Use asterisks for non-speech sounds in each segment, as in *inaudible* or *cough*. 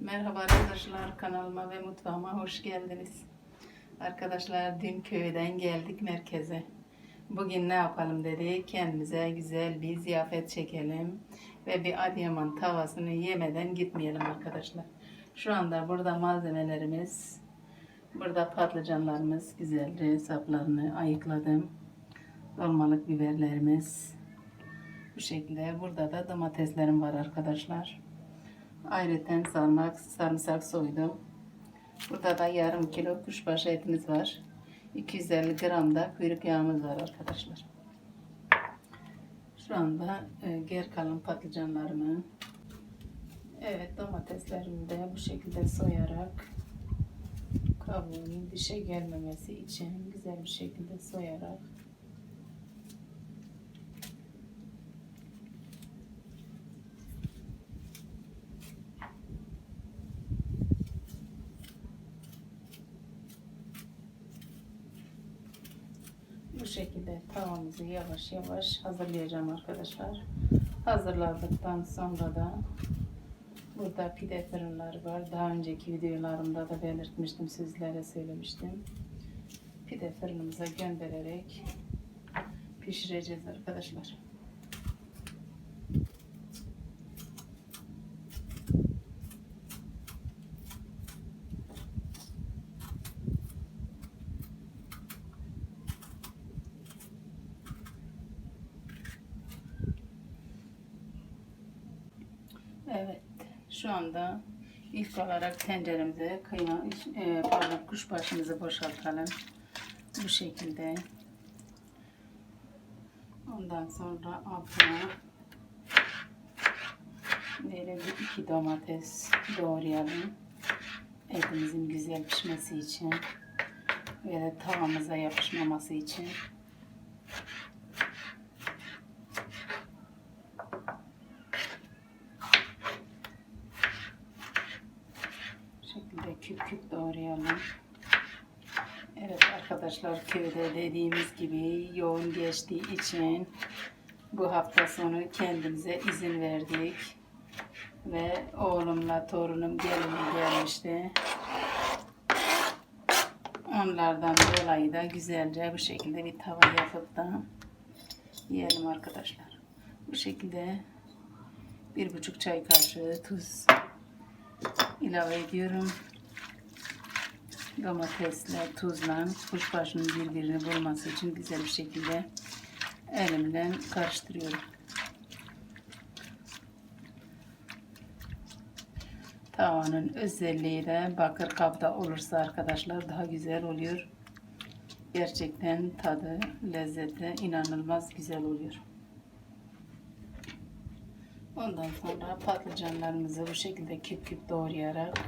Merhaba arkadaşlar kanalıma ve mutfağıma hoş geldiniz. Arkadaşlar dün köyden geldik merkeze. Bugün ne yapalım dedik kendimize güzel bir ziyafet çekelim ve bir Adıyaman tavasını yemeden gitmeyelim arkadaşlar. Şu anda burada malzemelerimiz, burada patlıcanlarımız güzelce saplarını ayıkladım. Dolmalık biberlerimiz bu şekilde. Burada da domateslerim var arkadaşlar. Ayrıca sarmak, sarımsak soydum. Burada da yarım kilo kuşbaşı etimiz var. 250 gram da kuyruk yağımız var arkadaşlar. Şu anda e, ger kalan patlıcanlarımı evet domateslerimi de bu şekilde soyarak kabuğunun dişe gelmemesi için güzel bir şekilde soyarak şekilde tavamızı yavaş yavaş hazırlayacağım arkadaşlar. Hazırladıktan sonra da burada pide fırınları var. Daha önceki videolarımda da belirtmiştim sizlere söylemiştim. Pide fırınımıza göndererek pişireceğiz arkadaşlar. Evet, şu anda ilk olarak tenceremize kıyma, e, pardon kuşbaşımızı boşaltalım. Bu şekilde. Ondan sonra altına böyle bir iki domates doğrayalım. Etimizin güzel pişmesi için ve tavamıza yapışmaması için. Bu şekilde küp doğrayalım. Evet arkadaşlar köyde dediğimiz gibi yoğun geçtiği için bu hafta sonu kendimize izin verdik. Ve oğlumla torunum gelin gelmişti. Onlardan dolayı da güzelce bu şekilde bir tava yapıp da yiyelim arkadaşlar. Bu şekilde bir buçuk çay kaşığı tuz ilave ediyorum. Domatesle, tuzla kuşbaşının birbirini bulması için güzel bir şekilde elimle karıştırıyorum. Tavanın özelliği de bakır kapta olursa arkadaşlar daha güzel oluyor. Gerçekten tadı, lezzeti inanılmaz güzel oluyor. Ondan sonra patlıcanlarımızı bu şekilde küp küp doğrayarak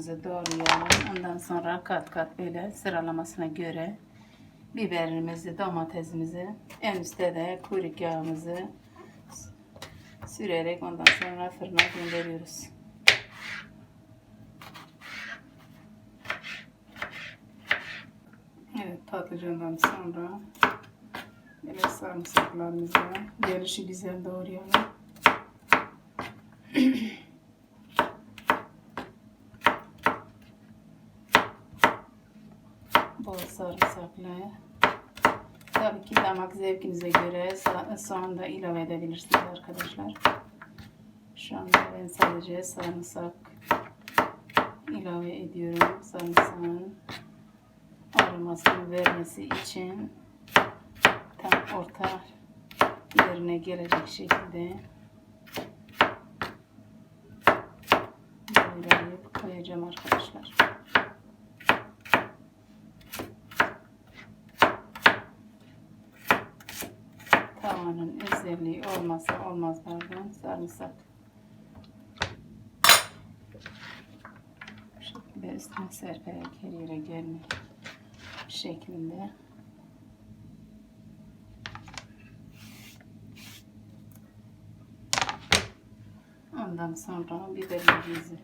patlıcanlarımızı doğrayalım. Ondan sonra kat kat böyle sıralamasına göre biberimizi, domatesimizi, en üstte de kuyruk yağımızı sürerek ondan sonra fırına gönderiyoruz. Evet patlıcandan sonra böyle sarımsaklarımızı gelişi güzel doğrayalım. *clears throat* bol sarımsaklı. Tabii ki damak zevkinize göre so- soğan da ilave edebilirsiniz arkadaşlar. Şu anda ben sadece sarımsak ilave ediyorum. Sarımsağın aromasını vermesi için tam orta yerine gelecek şekilde doğrayıp koyacağım arkadaşlar. Soğanın özelliği olmazsa olmazlardan sarımsak. Bu şekilde üstüne serperek her yere gelmek şeklinde. Ondan sonra biberimizi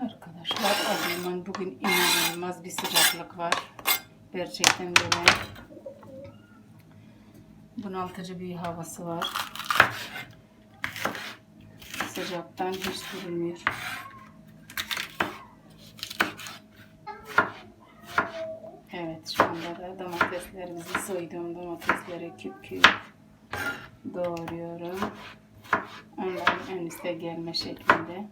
Arkadaşlar Adıyaman bugün inanılmaz bir sıcaklık var. Gerçekten böyle bunaltıcı bir havası var. Sıcaktan hiç durulmuyor. Evet şu anda da domateslerimizi soyduğum domatesleri küp küp doğruyorum. Onların en üste gelme şeklinde.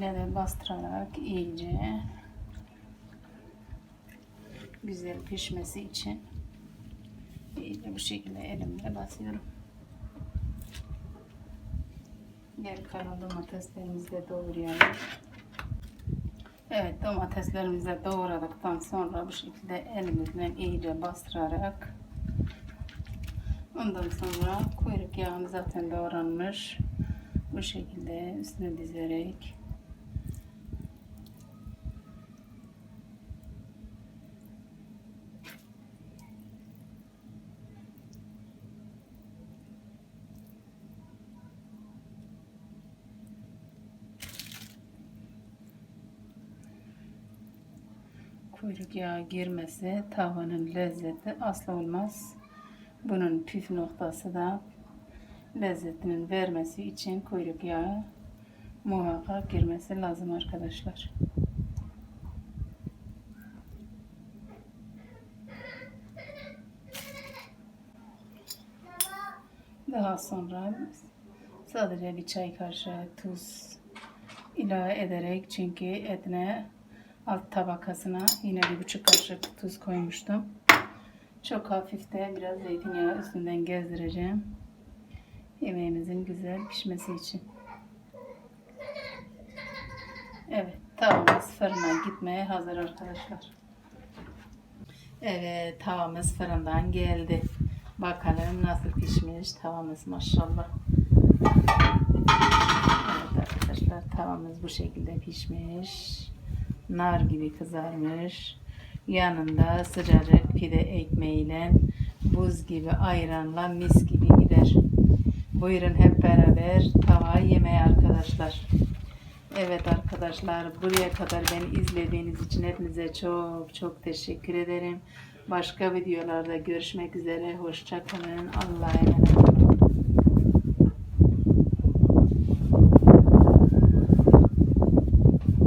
Elimle de bastırarak iyice güzel pişmesi için iyice bu şekilde elimle basıyorum. Geri kalan domateslerimizi de doğrayalım. Evet domateslerimizi de doğradıktan sonra bu şekilde elimizle iyice bastırarak ondan sonra kuyruk yağını zaten doğranmış. Bu şekilde üstüne dizerek kuyruk yağı girmesi tavanın lezzeti asla olmaz. Bunun püf noktası da lezzetinin vermesi için kuyruk yağı muhakkak girmesi lazım arkadaşlar. Daha sonra sadece bir çay kaşığı tuz ilave ederek çünkü etine alt tabakasına yine bir buçuk kaşık tuz koymuştum. Çok hafif de biraz zeytinyağı üstünden gezdireceğim. Yemeğimizin güzel pişmesi için. Evet, tavamız fırına gitmeye hazır arkadaşlar. Evet, tavamız fırından geldi. Bakalım nasıl pişmiş tavamız maşallah. Evet arkadaşlar tavamız bu şekilde pişmiş. Nar gibi kızarmış. Yanında sıcacık pide ekmeğiyle buz gibi ayranla mis gibi gider. Buyurun hep beraber tava yemeğe arkadaşlar. Evet arkadaşlar buraya kadar beni izlediğiniz için hepinize çok çok teşekkür ederim. Başka videolarda görüşmek üzere. Hoşça kalın. Allah'a emanet.